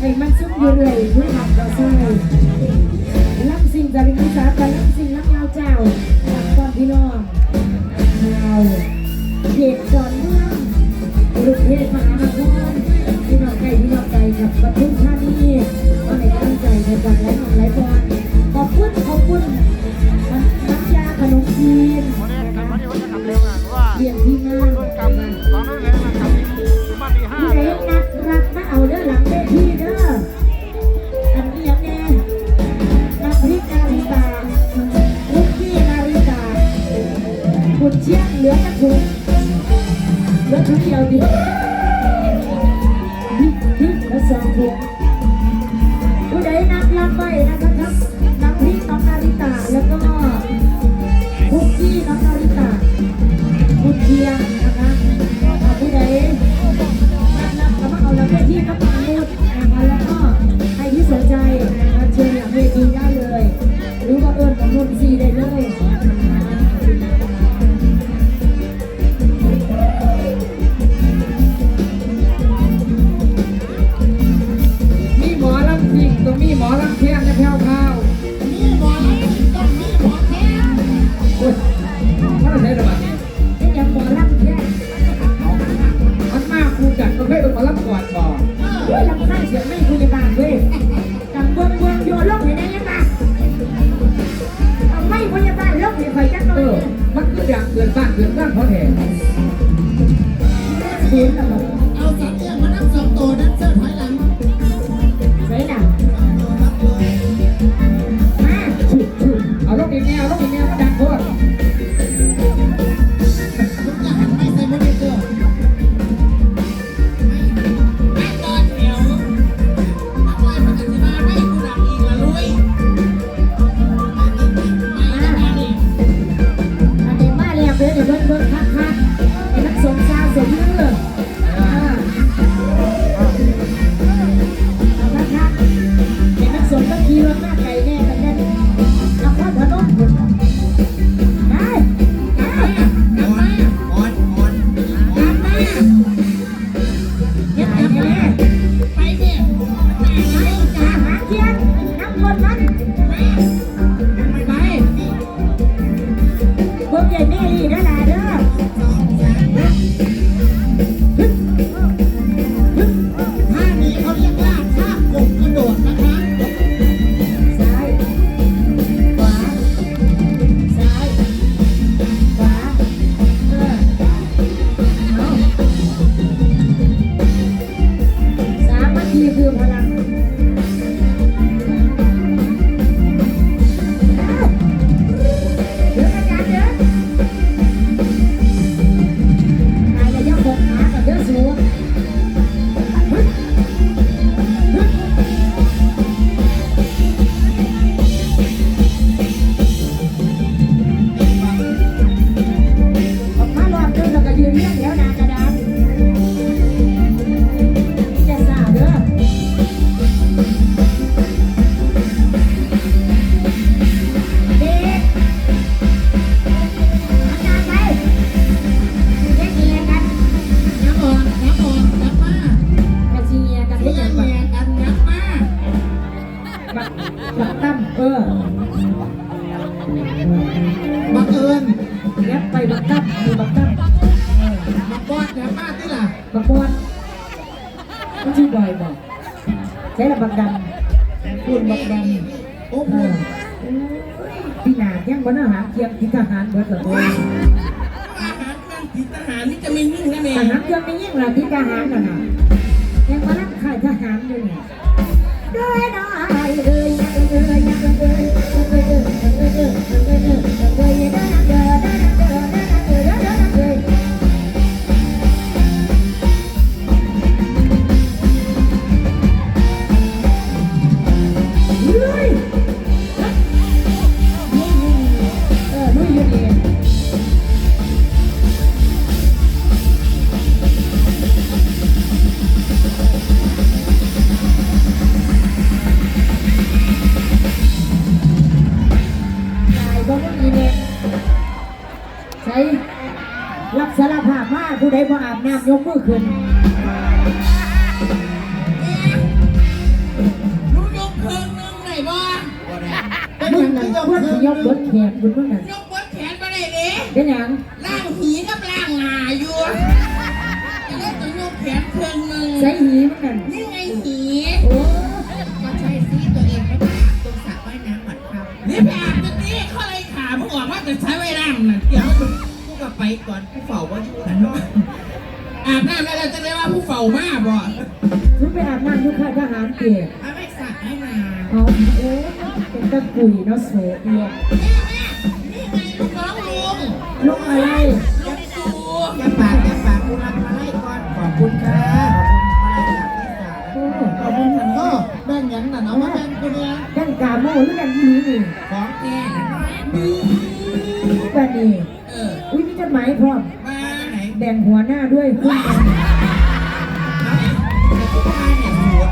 ไอ้มันซุ่มยู่เลยด้วยความกระซาใส่ลสิ่งจากที่สาไปลำสิ่งลำยาวเจ้าหลักความพี่น้องเราเด็กสอนเมืองกรุงเทพมหานครพี่น้องใก่พี่น้องไก่กับประเทศชานี้มาในตั้งใจในการไลฟ์ออนไลฟ์บอลขอบคุณขอบคุณน้ำยาขนมจีนเรียนที่ คือบักตั้มบักบอดนะมาที่ล่ะบักบอดมันชื่อบอยบอกใช่ละบักดำพูดบักดำโอ้โหพี่หนาแยังบ่นอาหารเทียมกินทหารเบิดเหรอโอาหารนั่งกินทหารนี่จะไม่ยิ่งนะเมย์ทหารจะไม่ยิ่งเหรอที่ทหารน่ะ บ่ไม่มีเนี่ใช้รับสารภาพมาผู้ใดบ่อาบน้ำยกมือขึ้นรู้ยกเพิ่งนึงไหนบ้างนมึงนั่นเพื่อนยกเบิดแขนคุณเมื่อนั้ยกเบิดแขนมาได้เลยเป็นหยังล่างหีกับล่างหาอยู่แล้วตัยกแขนเครื่นึงใช้หีเมื่อนั้นนี่ไงหีโอ้ก็ใช้ซีตัวเองก็ต้ตรงสระว่ายน้ำหมดครับนี่แบบ เดี๋ยวกูกลับไปก่อนผู้เฝ้าว่าอยู่นั่นเนาะอาบน้ำแล้วเราจะได้ว่าผู้เฝ้ามาบ่ชุดไปอาบน้ำทุกค่ายทหารเกียรติไม่สระไม่นาเอาโอ้เป็นตะกุยเนาะโสเอียลูกน้องลุงลูกอะไรลูกสูอย่าปากอย่าปากกูรับมาให้ก่อนขอบคุณค่ะขอบคุณค่ะก็แบ่งยังน่ะเนาะว่แบ่งกูเนี่ยแบ่งกาโม่หรือแบ่งยีนี่ของแกดี บันนี้อุ้ยมีจดหมายพร้อมแบ่งหัวหน้าด้วยคุณก็มาเนี่ยสวด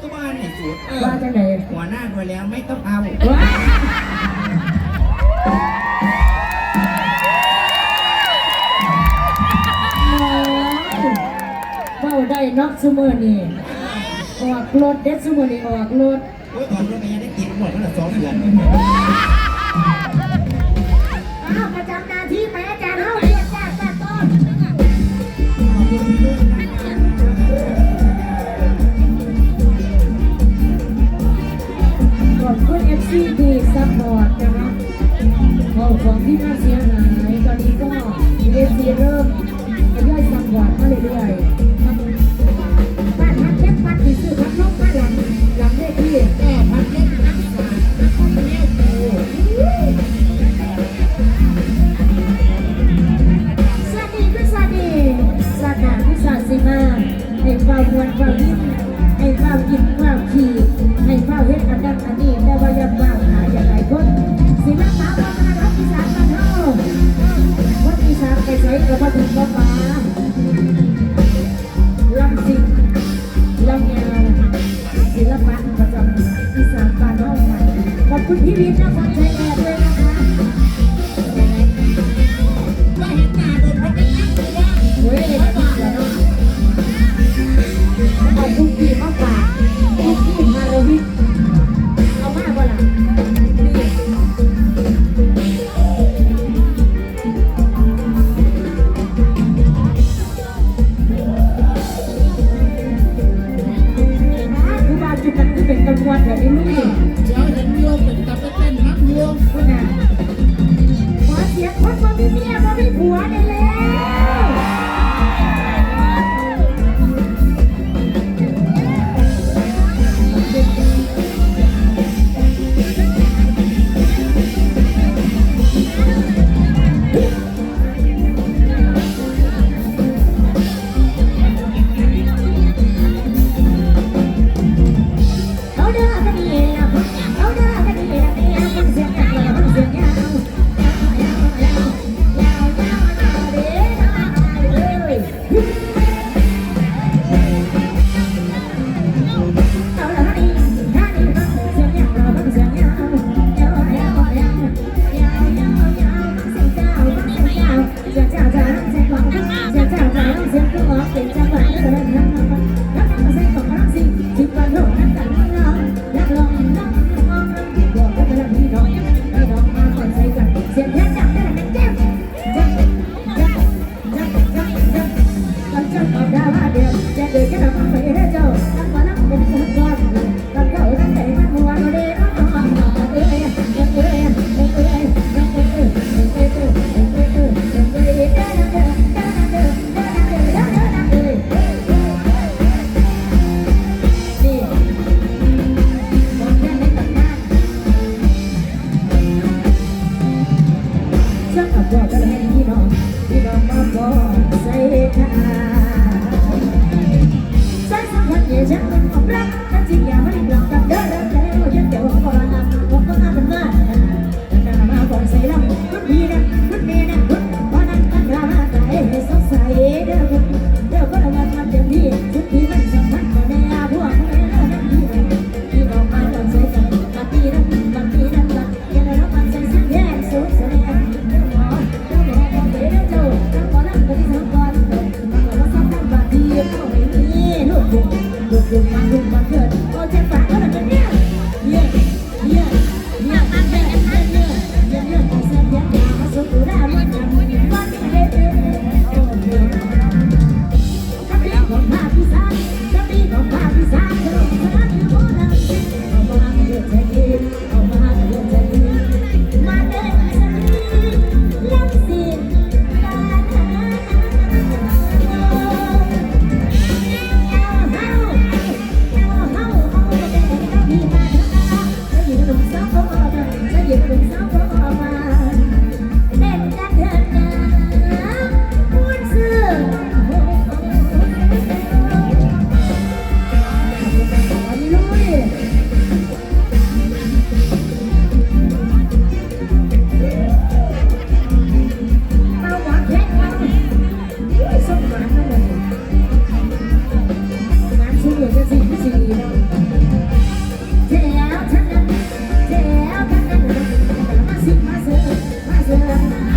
ก็มาเนี่ยสวดาจะไหนหัวหน้าด้วยแล้วไม่ต้องเอาว้าได้นอกซูเมอร์นี่ออกรถเด็ดซูเมอร์นี่ออกรถโอ้ยออกรถไปยังได้กินหมดแล้วสองเดือน He Thank you.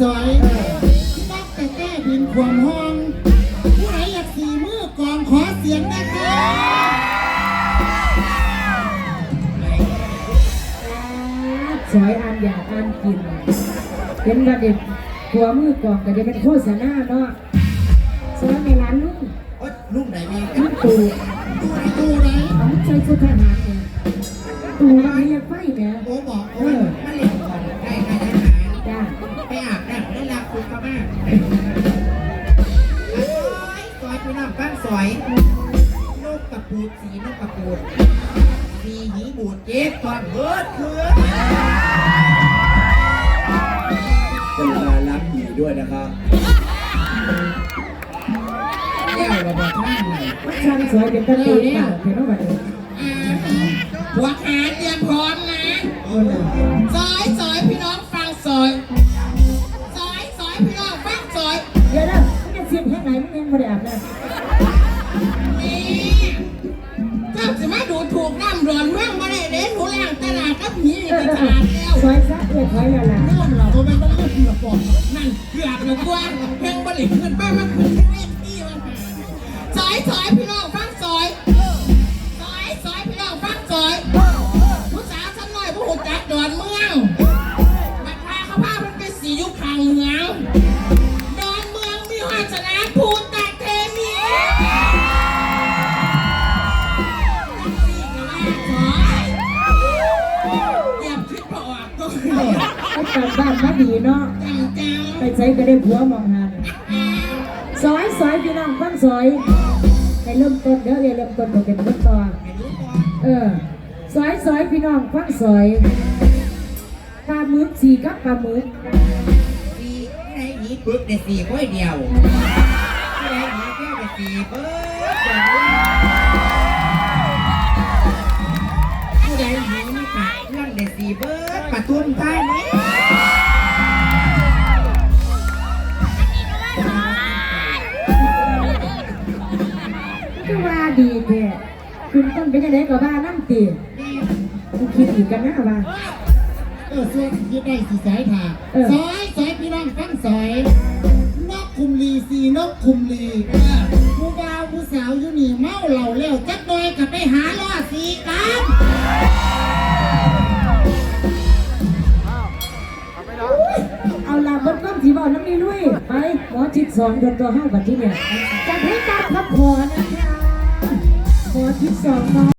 สอยพี่น้องแต่แก้ดินความห้อง ผู้ใดอยากสีมือกองขอเสียงนะคะสอยอันอยากอันกิน เป็นกระเด็นหัวมือกองกระเด็นเป็นโฆษณาเนาะสอยในร้านนุ่งโอ๊ยลูกไหนมีนุ่งตูดูไหนดูไหนเอาใส่ชุดทหารเนี่ยตูมันไม่ยังไฟ ดอนเมืองบัดพาเขาพามันไปสียุคทางเมือง ดอนเมืองมีวาสนาภูตะเทมีเตรียมคิดพอออกก็คือไปกลับบ้านมาดีเนาะ จังจังไปใช้ก็ได้ผัวมองหันสอยสอยพี่น้องฟังสอยให้เริ่มต้นเด้อเริ่มต้นก็เป็นต้นต่อไม่รู้ก่อนเออสอยสอยพี่น้องฟังสอยปลา หมึกสี่กับปลาหมึกสี่ที่ไหนหีปึ๊บได้สี่ก้อยเดียวที่ไหนหีแค่ได้สี่ปึ๊บเดียวผู้ใดหนีไม่ปากเรื่องได้สี่เบิร์ดปะทุ่มใต้ไหมก็ว่าดีแท้คุณต้นเป็นยังไงก็บ้าน้ำตีกูคิดอีกกันนะว่า เออส่วนยึดได้สีสายผ่าเออ สอยสอยพี่น้องฟันสอยนกคุมลีสีนกคุมลีผู้บ่าวผู้สาวอยู่นี่เมาเหล่าแล้วจักหน่อยกับไปหาล่อสีกันเอาไปแล้วเอาลาบนก้มสีบอลน้ำมีลุยไปหมอชิดสองเดือนตัวห้าบัดที่เนี่ยจะให้การพักผ่อนะคะหมอชิดสองน้อง